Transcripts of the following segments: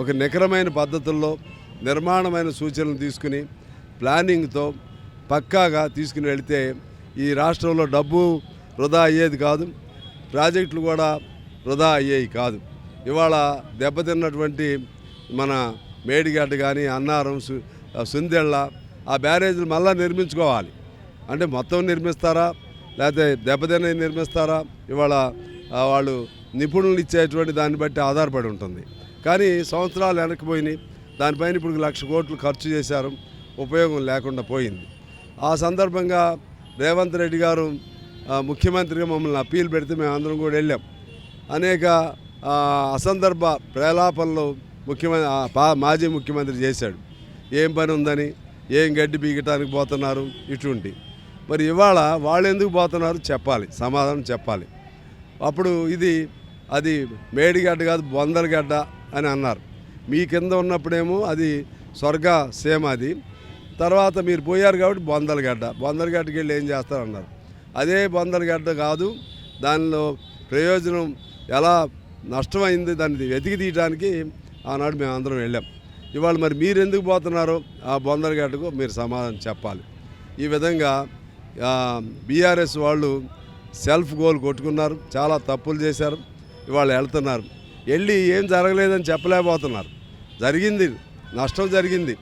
ఒక నికరమైన పద్ధతుల్లో నిర్మాణమైన సూచనలు తీసుకుని ప్లానింగ్తో పక్కాగా తీసుకుని వెళితే ఈ రాష్ట్రంలో డబ్బు వృధా అయ్యేది కాదు ప్రాజెక్టులు కూడా వృధా అయ్యేవి కాదు. ఇవాళ దెబ్బతిన్నటువంటి మన మేడిగడ్డ కానీ అన్నారం సుందెళ్ళ ఆ బ్యారేజీలు మళ్ళీ నిర్మించుకోవాలి. అంటే మొత్తం నిర్మిస్తారా? లేకపోతే దెబ్బతిన్న నిర్మిస్తారా? ఇవాళ వాళ్ళు నిపుణులు ఇచ్చేటువంటి దాన్ని బట్టి ఆధారపడి ఉంటుంది. కానీ సంవత్సరాలు వెనక్కిపోయినాయి దానిపైన ఇప్పుడు లక్ష కోట్లు ఖర్చు చేశారు. ఉపయోగం లేకుండా పోయింది. ఆ సందర్భంగా రేవంత్ రెడ్డి గారు ముఖ్యమంత్రిగా మమ్మల్ని అప్పీల్ పెడితే మేము అందరం కూడా వెళ్ళాం. అనేక అసందర్భ ప్రేలాపనలు ముఖ్యమంత్రి పా- మాజీ ముఖ్యమంత్రి చేశాడు. ఏం పని ఉందని ఏం గడ్డి బీగటానికి పోతున్నారు ఇటువంటి. మరి ఇవాళ వాళ్ళు ఎందుకు పోతున్నారు? చెప్పాలి. సమాధానం చెప్పాలి. అప్పుడు ఇది అది మేడిగడ్డ కాదు బొందలగడ్డ. అని అన్నారు. మీ కింద ఉన్నప్పుడేమో అది స్వర్గ సేమ అది. తర్వాత మీరు పోయారు కాబట్టి బొందలగడ్డ. బొందలగడ్డకి వెళ్ళి ఏం చేస్తారన్నారు. అదే బొందలగడ్డ కాదు దానిలో ప్రయోజనం ఎలా నష్టమైంది దాన్ని వెతికి తీయడానికి ఆనాడు మేము అందరం వెళ్ళాం. ఇవాళ మరి మీరు ఎందుకు పోతున్నారో ఆ బొందలగడ్డకు మీరు సమాధానం చెప్పాలి. ఈ విధంగా బీఆర్ఎస్ వాళ్ళు సెల్ఫ్ గోల్ కొట్టుకున్నారు. చాలా తప్పులు చేశారు. ఇవాళ వెళ్తున్నారు. వెళ్ళి ఏం జరగలేదని చెప్పలేకపోతున్నారు. జరిగింది నష్టం జరిగింది.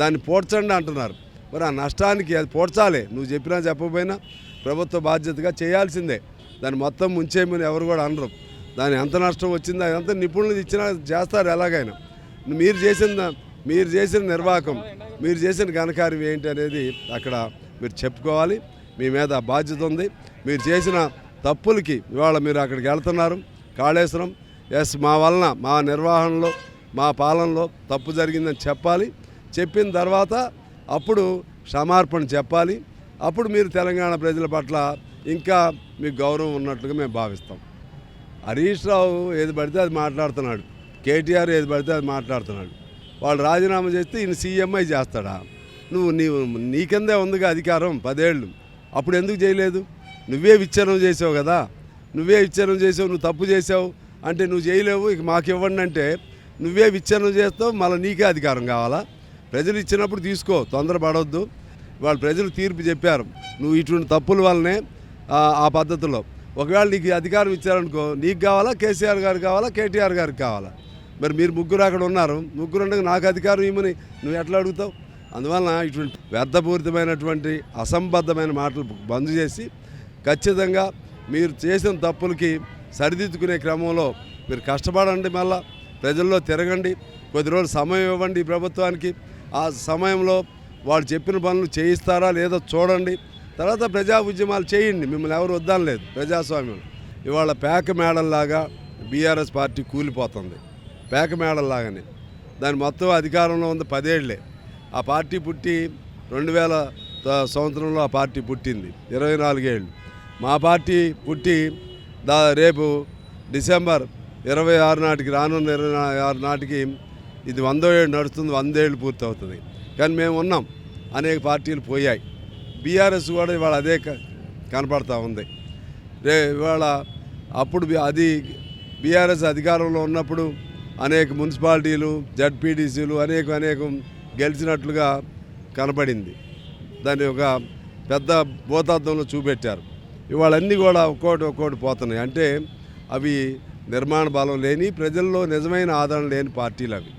దాన్ని పోడ్చండి అంటున్నారు. మరి ఆ నష్టానికి అది పోడ్చాలి. నువ్వు చెప్పినా చెప్పకపోయినా ప్రభుత్వ బాధ్యతగా చేయాల్సిందే. దాన్ని మొత్తం ముంచేయమని ఎవరు కూడా అనరు. దాని ఎంత నష్టం వచ్చిందో అదంతా నిపుణులు ఇచ్చినా చేస్తారు ఎలాగైనా. మీరు చేసిన మీరు చేసిన నిర్వాహకం మీరు చేసిన ఘనకార్యం ఏంటి అనేది అక్కడ మీరు చెప్పుకోవాలి. మీ మీద బాధ్యత ఉంది. మీరు చేసిన తప్పులకి ఇవాళ మీరు అక్కడికి వెళ్తున్నారు. కాళేశ్వరం ఎస్ మా వలన మా నిర్వహణలో మా పాలనలో తప్పు జరిగిందని చెప్పాలి. చెప్పిన తర్వాత అప్పుడు క్షమార్పణ చెప్పాలి. అప్పుడు మీరు తెలంగాణ ప్రజల పట్ల ఇంకా మీకు గౌరవం ఉన్నట్లుగా మేము భావిస్తాం. హరీష్ రావు ఏది పడితే అది మాట్లాడుతున్నాడు. కేటీఆర్ ఏది పడితే అది మాట్లాడుతున్నాడు. వాళ్ళు రాజీనామా చేస్తే ఈయన సీఎంఐ చేస్తాడా? నువ్వు నీవు నీ కిందే ఉందిగా అధికారం పదేళ్ళు. అప్పుడు ఎందుకు చేయలేదు? నువ్వే విచ్ఛిన్నం చేసావు కదా. నువ్వే విచ్ఛనం చేసావు నువ్వు తప్పు చేసావు. అంటే నువ్వు చేయలేవు ఇక మాకు ఇవ్వండి అంటే నువ్వే విచ్ఛిన్నం చేస్తావు మళ్ళీ నీకే అధికారం కావాలా? ప్రజలు ఇచ్చినప్పుడు తీసుకో తొందరపడవద్దు వాళ్ళు ప్రజలు తీర్పు చెప్పారు. నువ్వు ఇటువంటి తప్పుల వల్లనే ఆ, పద్ధతిలో. ఒకవేళ నీకు అధికారం ఇచ్చారనుకో నీకు కావాలా కేసీఆర్ గారు కావాలా కేటీఆర్ గారికి కావాలా? మరి మీరు ముగ్గురు అక్కడ ఉన్నారు. ముగ్గురు ఉండగా నాకు అధికారం ఇవ్వని నువ్వు ఎట్లా అడుగుతావు? అందువలన ఇటువంటి వ్యర్థపూరితమైనటువంటి అసంబద్ధమైన మాటలు బంద్ చేసి ఖచ్చితంగా మీరు చేసిన తప్పులకి సరిదిద్దుకునే క్రమంలో మీరు కష్టపడండి మళ్ళా ప్రజల్లో తిరగండి కొద్ది రోజులు సమయం ఇవ్వండి ప్రభుత్వానికి. ఆ సమయంలో వాళ్ళు చెప్పిన పనులు చేయిస్తారా లేదో చూడండి. తర్వాత ప్రజా ఉద్యమాలు చేయండి మిమ్మల్ని ఎవరు వద్దనలేదు ప్రజాస్వామ్యం. ఇవాళ పేక మేడల్లాగా బీఆర్ఎస్ పార్టీ కూలిపోతుంది పేక మేడల్లాగానే. దాని మొత్తం అధికారంలో ఉంది పదేళ్ళే. ఆ పార్టీ పుట్టి రెండు వేల సంవత్సరంలో ఆ పార్టీ పుట్టింది ఇరవై నాలుగేళ్ళు. మా పార్టీ పుట్టి దా రేపు డిసెంబర్ ఇరవై ఆరు నాటికి రానున్న ఇరవై ఆరు నాటికి ఇది వందో ఏడు నడుస్తుంది వందేళ్ళు పూర్తి అవుతుంది కానీ మేము ఉన్నాం. అనేక పార్టీలు పోయాయి. బీఆర్ఎస్ కూడా ఇవాళ అదే క- కనపడతా ఉంది. రే ఇవాళ అప్పుడు అది బీఆర్ఎస్ అధికారంలో ఉన్నప్పుడు అనేక మున్సిపాలిటీలు జడ్పీటీసీలు అనేక అనేక గెలిచినట్లుగా కనపడింది. దాన్ని ఒక పెద్ద భూతార్థంలో చూపెట్టారు. ఇవాళన్నీ కూడా ఒక్కోటి ఒక్కోటి పోతున్నాయి. అంటే అవి నిర్మాణ బలం లేని ప్రజల్లో నిజమైన ఆదరణ లేని పార్టీలు అవి.